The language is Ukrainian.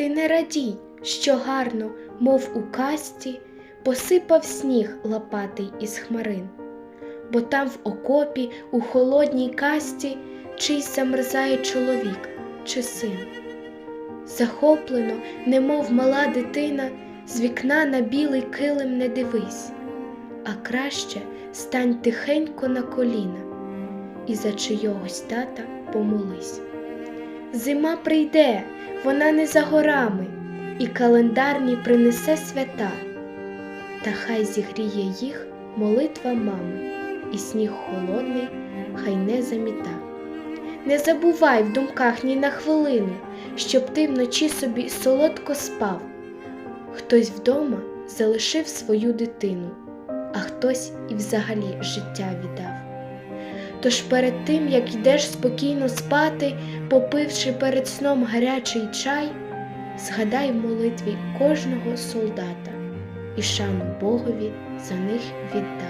ти не радій, що гарно, мов у касті, посипав сніг лопатий із хмарин, бо там в окопі, у холодній касті, чийсь замерзає чоловік чи син. Захоплено, немов мала дитина, з вікна на білий килим не дивись, а краще стань тихенько на коліна і за чийогось тата помолись. Зима прийде, вона не за горами, і календарні принесе свята, та хай зігріє їх молитва мами, і сніг холодний хай не заміта. Не забувай в думках ні на хвилину, щоб ти вночі собі солодко спав. Хтось вдома залишив свою дитину, а хтось і взагалі життя віддав. Тож перед тим, як йдеш спокійно спати, попивши перед сном гарячий чай, згадай в молитві кожного солдата і шану Богові за них віддай.